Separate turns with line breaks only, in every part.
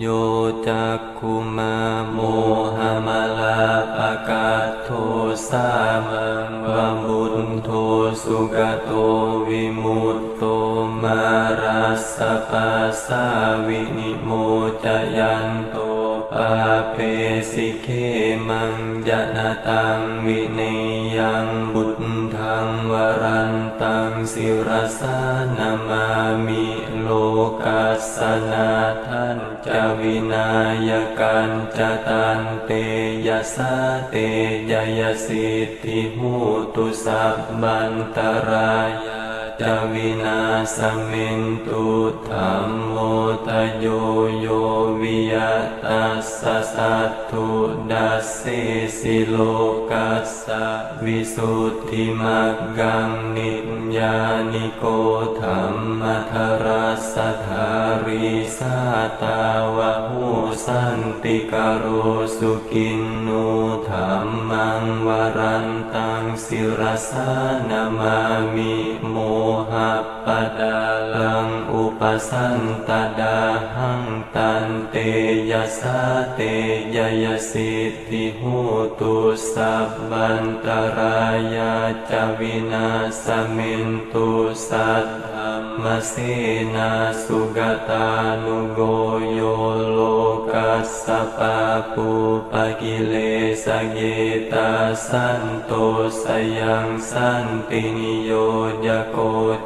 โยจักคุมาโมหมาลาปะกาโทสามังวะมุนโทสุกโตวิมุตโตมารัสสปัสสาวินิโมจยันโตปาเปสิเคมังยะนาตังวิเนยังบุตทังวรันตังสิรสานามามิโลกัสสนาทัน จวินายกันจตันเตยสาเตยยสิทธิหูตุสัพบันตรายา จวินาสมินตุธรรมโมตโยโยวิยตัสสะสัตถุดัสสิสิโลกัสสะวิสุทธิมักกังนิจญานิโกธรรมทรัสสะธาริสาตาวะหูสันติกโรสุกินนุธรรมังวรันตังสิรสานามามิโมหะปะดาลังอุปสันตดาหังตันเตยสาเตยยสิทิหูตุสัพบันตรายาจวินาสมินตุสัทธรร มเสนาสุกตานุโกโยโลกัสสะปะปุปะกิเลสเกตาสันโตสยังสันตินิโยยโก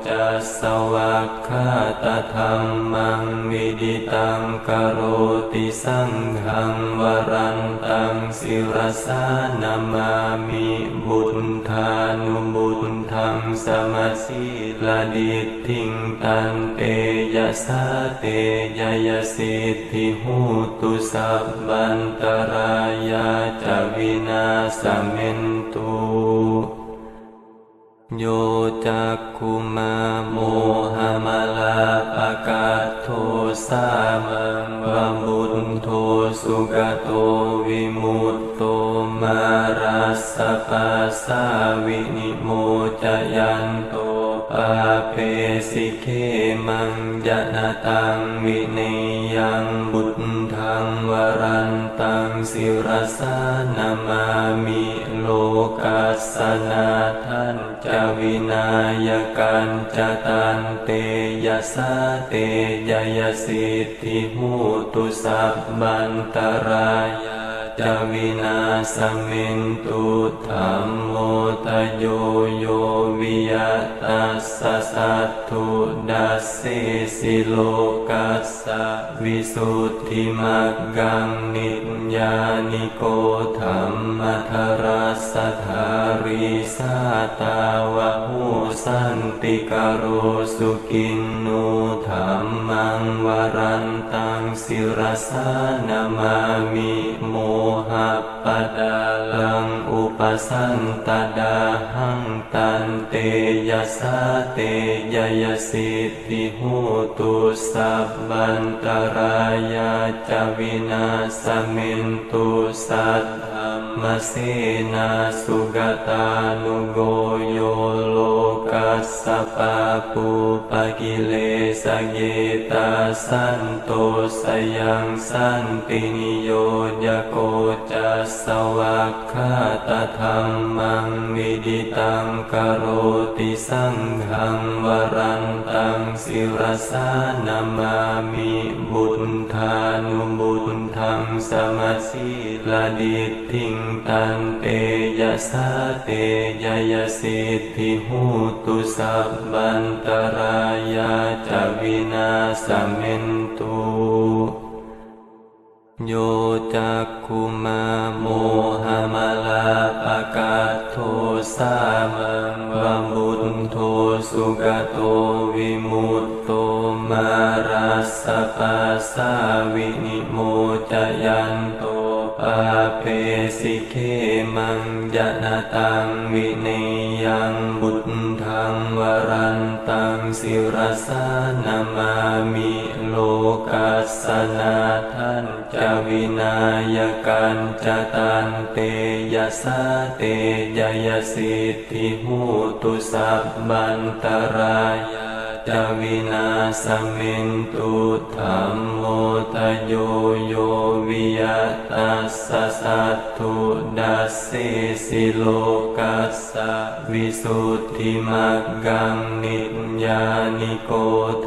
จัสสวัคคาตธรรมังวิดิตังกโรติสังฆังวรันตังสิรสานามามิบุญธานุบุญธังสมาสีลาดิทิงตันเตยะสาเตยยสิทธิหูตุสัพบันตรายาจาวินาสเมนตุโยจักคุมาโมหมาลาปะกาโทสามังวะมุนโทสุกโตวิมุตโตมารัสสะปัสสาวินิโมจยันโตปาเปสิ เคมังยะนาตังวิเนยังบุตทังวรันตังสิรสานามามิโลกัสสนาทันจาวินายกันจตันเตยสาเตยยสิทธิหูตุสัพบันตรายาจาวินาสมินตุธรรมโมตโยโยวิยต สสะสัตถุดัสสิสิโลกัสสะวิสุทธิมักกังนิจญานิโกธรรมทรัสสะธาริสาตาวะหูสันติกโรสุกินนุธรรมังวรันตังสิรสานามามิ สันตดาหังตันเตยะสาเตยยสิทธิหูตุสัพบันตรายาจวินาสมินตุสัตธรรมเสนาสุกตานุโกโยโล กัสสะปะปุปะกิเลสเกตาสันโตสยังสันตินิโยยโกจัสสวัคคาตธรรมังวิดิตังกโรติสังฆังวรันตังสิรสานามามิบุญธานุบุญธังสมาสีลาดิทิงตันเต สาเตยยสิทธิหูตุสัพบันตรายาจาวินาสเมนตุโยจักคุมาโมหมาลาปะกาโทสามังวะมุนโทสุกโตวิมุตโตมารัสสสะปัสสาวินิ ตังวิเนยังบุตทังวรันตังสิรสานามามิโลกัสสนาท่านจะวินายกันจะตันเตยสาเตยยสิทธิหูตุสัพบันตรายาจาวินาสมินตุธรรมโมทโย โลกัสสะวิสุทธิมักกังนิจญานิโก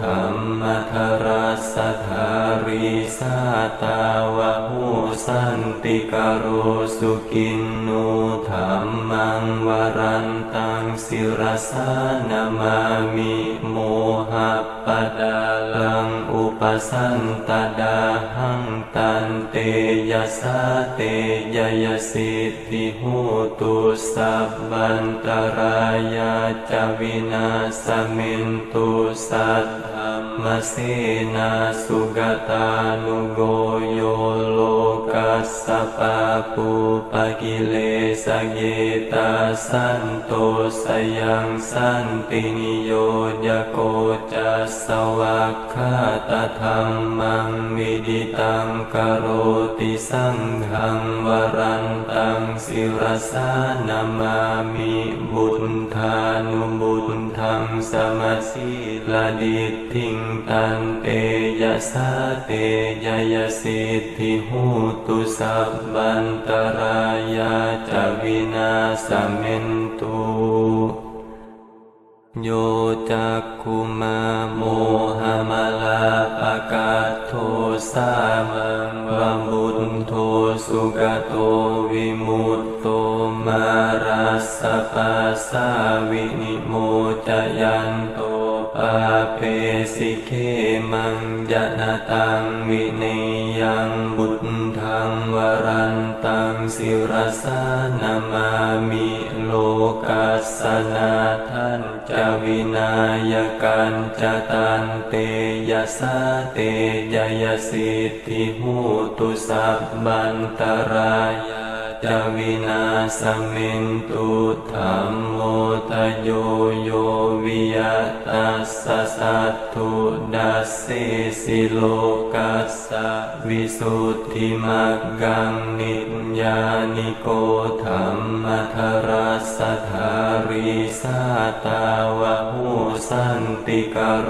ธรรมทรัสสธาริสาตาวะหูสันติกโรสุกินนุธรรมังวรันตังสิรสานามามิโมหะปดาลังอุปสันตดาหันตยะ สาเตยยสิทธิหูตุสัพบันตรายาจวินาสมินตุสัทธรรมเสนาสุกตานุโกโยโล กัสสปะปุปะกิเลสเยตาสันโตสยังสันตินิโยยโกจัสสวัคคาตธรรมังวิดิตังกโรติสังฆังวรันตังสิรสานามามิบุญธานุบุญทังสมาสีลาดิตทิงตันเตยสาเตยยสิทธิหูตุสัพบันตรายาจวินาสเมนตุโยจักคุมาโมหมลาปะกาโทสามังวะมุนโทสุกโตวิมุตโตมารัสสปัสสาวินิโมจยันโตปาเปสิเคมังยะนาตังวิเนยังบุต รันตังสิรสานามามิโลกัสสนาทันจะวินายกันจะตันเตยสาเตยยสิทธิหูตุสัพบันตรายา จาวินาสมินตุธรรมโมทโยโยวิยตัสสะสัตถุดัสสิสิโลกัสสะวิสุทธิมักกังนิจญานิโกธรรมทรัสสธาริสาตาวะหูสันติกโร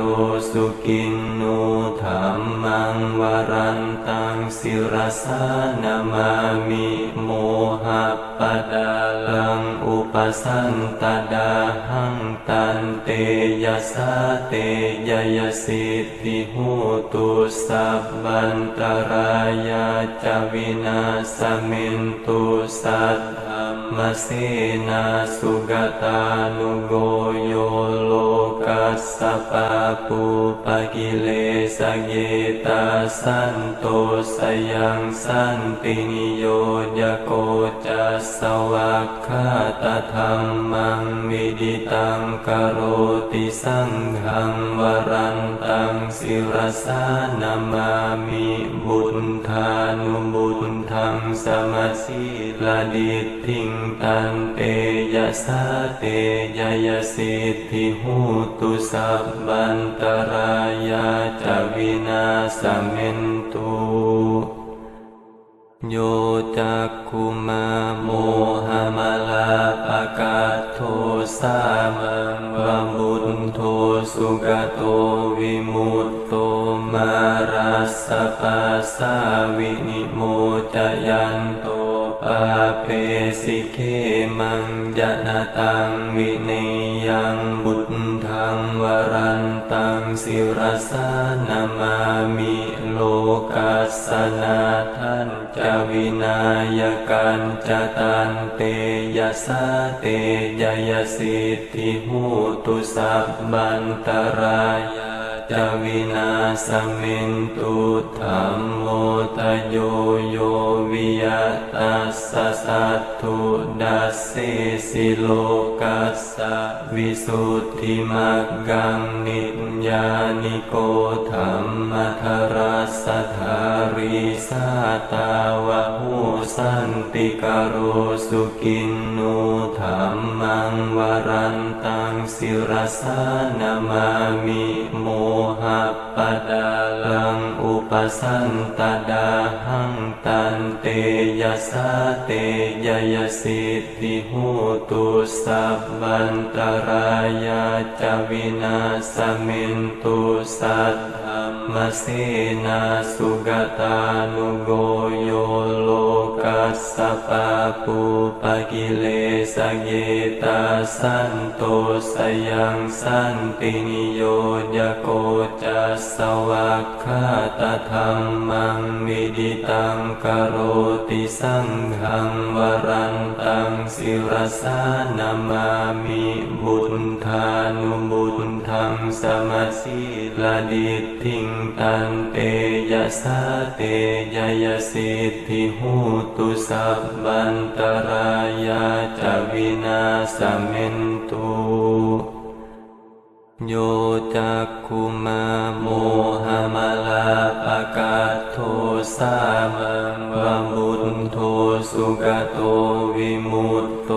สุกินนุธรรมังวรันตั สิรสานามามิโมหะปดาลังอุปสันตดาหังตันเตยสาเตยยสิทธิหูตุสัพบันตรายาจาวินาสมินตุสัทธรรมเสนาสุกตานุโกโยโล กัสสปะปุปะกิเลสเยตาสันโตสยังสันตินิโยยโกจัสสวัคคาตธรรมังวิดิตังกโรติสังฆังวรันตังสิรสานามามิบุญธานุบุญทังสมาสีลาดิตทิงตันเตยสาเตยยสิทธิหูตตุสัพบันตรายาจวินาสเมนตุโยจักคุมาโมหมาลาปะกาโทสามังวะมุนโทสุกโตวิมุตโตมารัสสะปัสสา สาเตยยสิทธิหูตุสัพบันตระ สสะสัตถุดัสสิสิโลกัสสะวิสุทธิมักกังนิจญานิโกธรรมทรัสสธาริสาตาวะหูสันติกโรสุกินนุธรรมังวรันตังสิรสานามามิโมหะปดาลังอุปสันตดาหังตันเตยะสาเตยยสิทธิหูตุสัพบันตรายาจวินาสมินตุสัทธรรมเสนาสุกตานุโกโยโลกัสสปะปุปะกิเลสเยตาสันโตสยังสันตินิโยยโกจัสสวัคคาตธรรมังวิดิตังกโรติสังฆังวรันตังสิรสานามามิบุญธานุบุญทังสมัสสีลาดิทิงตันเตยะสาเตยยสิทธิหูตุสัพบันตรายาจวินาสมินตุโยจักคุมาโมหมลาปะกาโทสา กโตวิมุตโต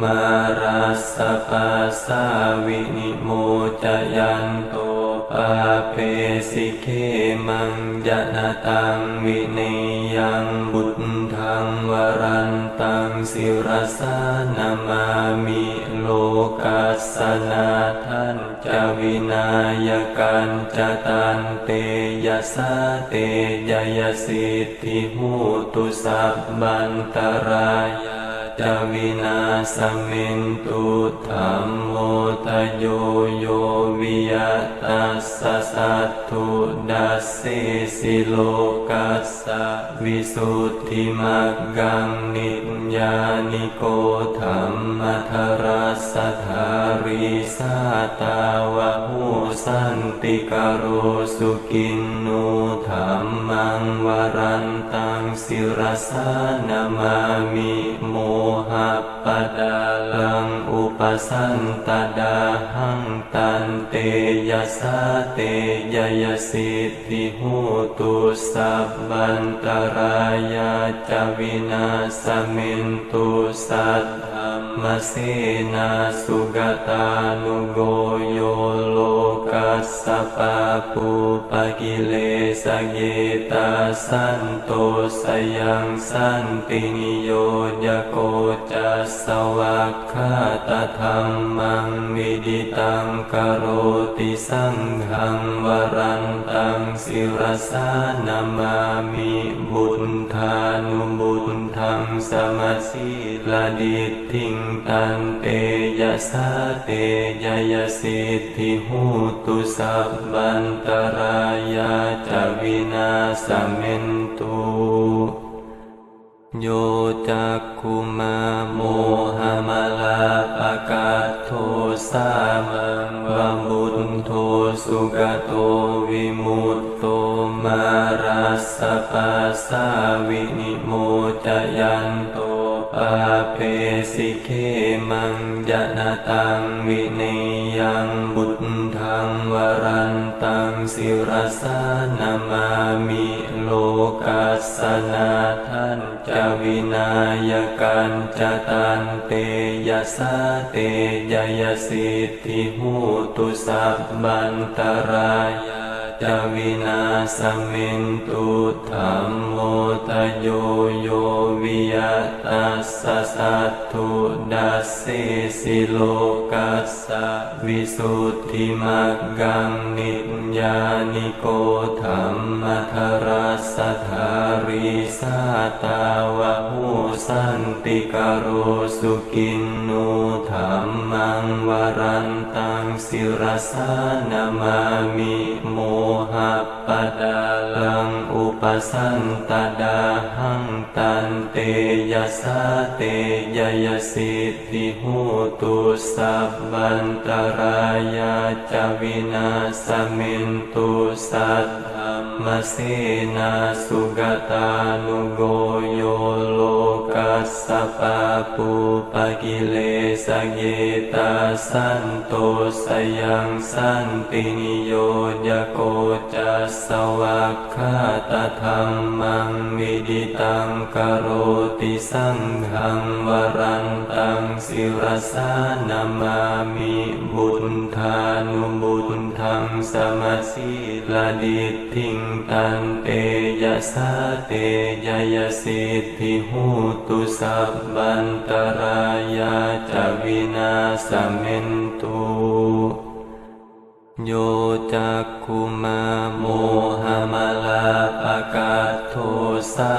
มารัสสะปัสสาวินิโมจยันโตปาเปสิเคมังยะนาตังวินิยังบุตทังวรันตังสิรสานามามิโลกัสสนา วินายกันจตันเตยสาเตยยสิทธิหูตุสัพบันตราย จวินาสมินตุธรรมโมตโยโยวิยตัสสะสัตถุดัสสิสิโลกัสสะวิสุทธิมักกังนิจญานิโกธรรมทรัสสธาริสาตาวะหูสันติกโรสุกินนุธรรมังวรันตังสิรสานามามิโม หะปดาลังอุปสันตดาหังตันเตยสาเตยยสิทธิหูตุสัพบันตรายาจวินาสมินตุสัทธ มเสนาสุกตานุโกโยโลกัสสปะปุปะกิเลสเยตาสันโตสยังสันตินิโยยโกจัสสวัคคาตธรรมังวิดิตังกโรติสังฆังวรันตังสิรสานามามิบุญธานุบุญทังสมัสสีลาดิตทิงตันเตยะสาเตยยสิทธิหูตุสัพบันตรายาจวินาสมินตุโยจักคุมาโมหมลาปะกาโทสามังวะมุตโทสุกโตวิมุตโตมารัสสะปัสสาวินิโมจยันโตปา เปสิเคมังยะนาตังวิเนยังบุตทังวรันตังสิรสานามามิโลกัสสนาทันจวินายกันจตันเตยสาเตยยสิทธิหูตุสัพบันตรายา จวินาสมินตุธรรมโมตโยโยวิยตัสสะสัตถุดัสสิสิโลกัสสะวิสุทธิมักกังนิจญานิโกธรรมทรัสสธาริสาตาวะหูสันติกโรสุกินนุธรรมังวรันตังสิรสานามามิโม หะปะดาลังอุปสันตดาหังตันเตยสาเตยยสิทธิหูตุสัพบันตรายาจวินาสมินตุสัทธรรมเสนาสุกตานุโกโยโลกัสสปะปูปกิเล สเยตาสันโตสยังสันตินิโยยโกจัสสวัคคาตธรรมังมิดิตังกโรติสังหังวรัน งสิรสานามามิบุญธานุบุญทังสมาสีลาดิตทิงตันเตยะสาเตยยสิทธิหูตุสัพบันตรายาจาวินาสเมนตุโยจักคุมาโมหมาลาปะกาโทสา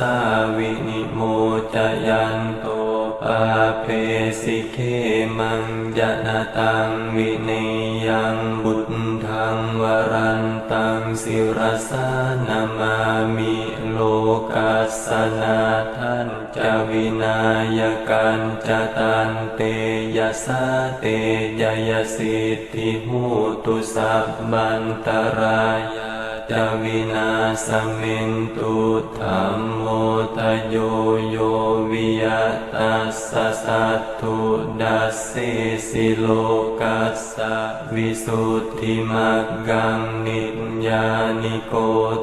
สาวินิโมจยันโตปาเปสิเคมังยะนาตังวิเนยังบุตทังวรันตังสิรสานามามิโลกัสสนาทันจาวินายกันจตันเตยสาเตยยสิทธิหูตุสัพบันตรายา จาวินาสมินตุธรรมโมทโยโยวิยตัสสะสัตถุดัสสิสิโลกัสสะวิสุทธิมักกังนิจญานิโก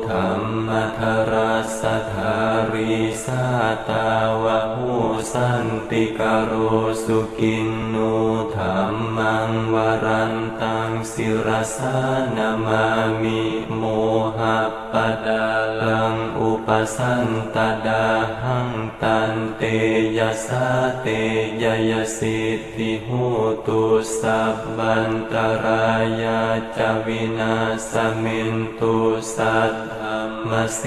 ธรรมทรัสสะธาริสาตาวะหูสันติกโรสุกินนุธรรมังวรันตังสิรสานามามิโมหะปะดาลังอุปสันตดาหังตันเตยสาเตยยสิทธิหูตุสัพบันตรายาจวินาสมินตุสัทธา มเส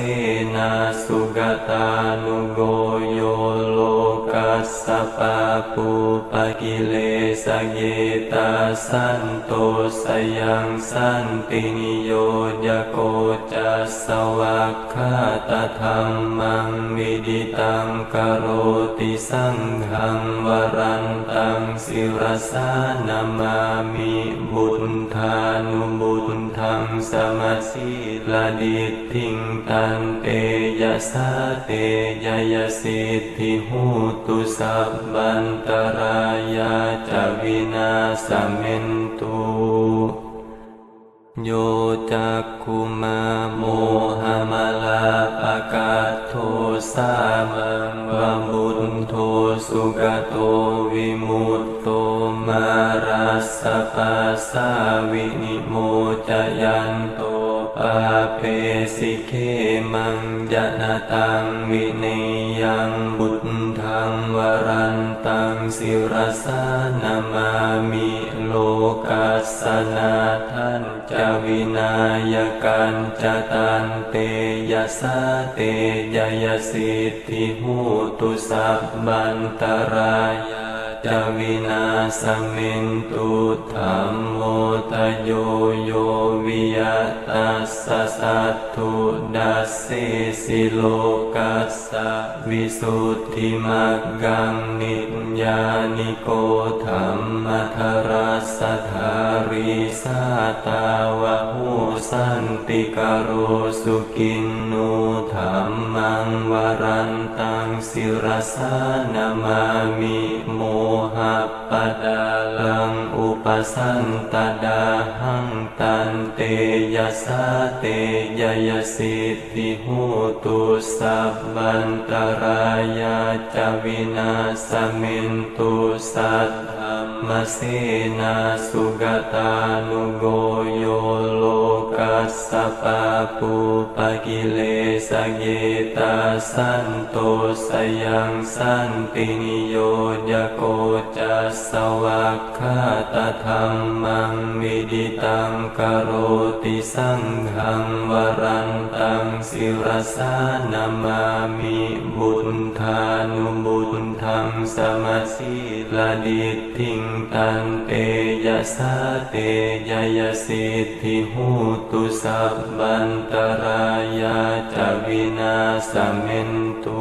นาสุกตานุโกโยโลกัสสปะปูปะกิเลสเยตาสันโตสยังสันตินิโยยโกจัสสวัคคาตธรรมังวิดิตังกโรติสังฆังวรันตังสิรสานามามิบุญธานุบุญ งสมาสีลาดิตทิงตันเตยะสาเตยยสิทธิหูตุสัพบันตรายาจาวินาสเมนตุโยจักคุมาโมหมาลาปะกาโทสามังวะมุนโทสุกโตวิมุตโตมารัสสะปัสสาวินิโม จยันโตปาเปสิเคมังยะนาตังวิเนยังบุตทังวรันตังสิรสานามามิโลกัสสนาทันจาวินายกันจตันเตยสาเตยยสิทธิหูตุสัพบันตรายา จาวินาสมินตุธรรมโมทโยโยวิยตัสสะสัตถุดัสสิสิโลกัสสะวิสุทธิมักกังนิจญานิโกธรรมทรัสธาริสาตาวะหูสันติกโรสุกินนุธรรมังวรันตัง สิรสานามามิโมหะปะดาลังอุปสันตดาหังตันเตยสาเตยยสิทธิหูตุสัพบันตรายาจวินาสมินตุสัต มเสนาสุกตานุโกโยโลกัสสปะปุปะกิเลสเยตาสันโตสยังสันตินิโยยโกจัสสวัคคาตธรรมังวิดิตังกโรติสังฆังวรันตังสิรสานามามิบุญธานุบุญธังสมาสีลาดิทิงตังเตยะสาเตยยสิทธิหูตุสัพบันตรายาจวินาสเมนตุ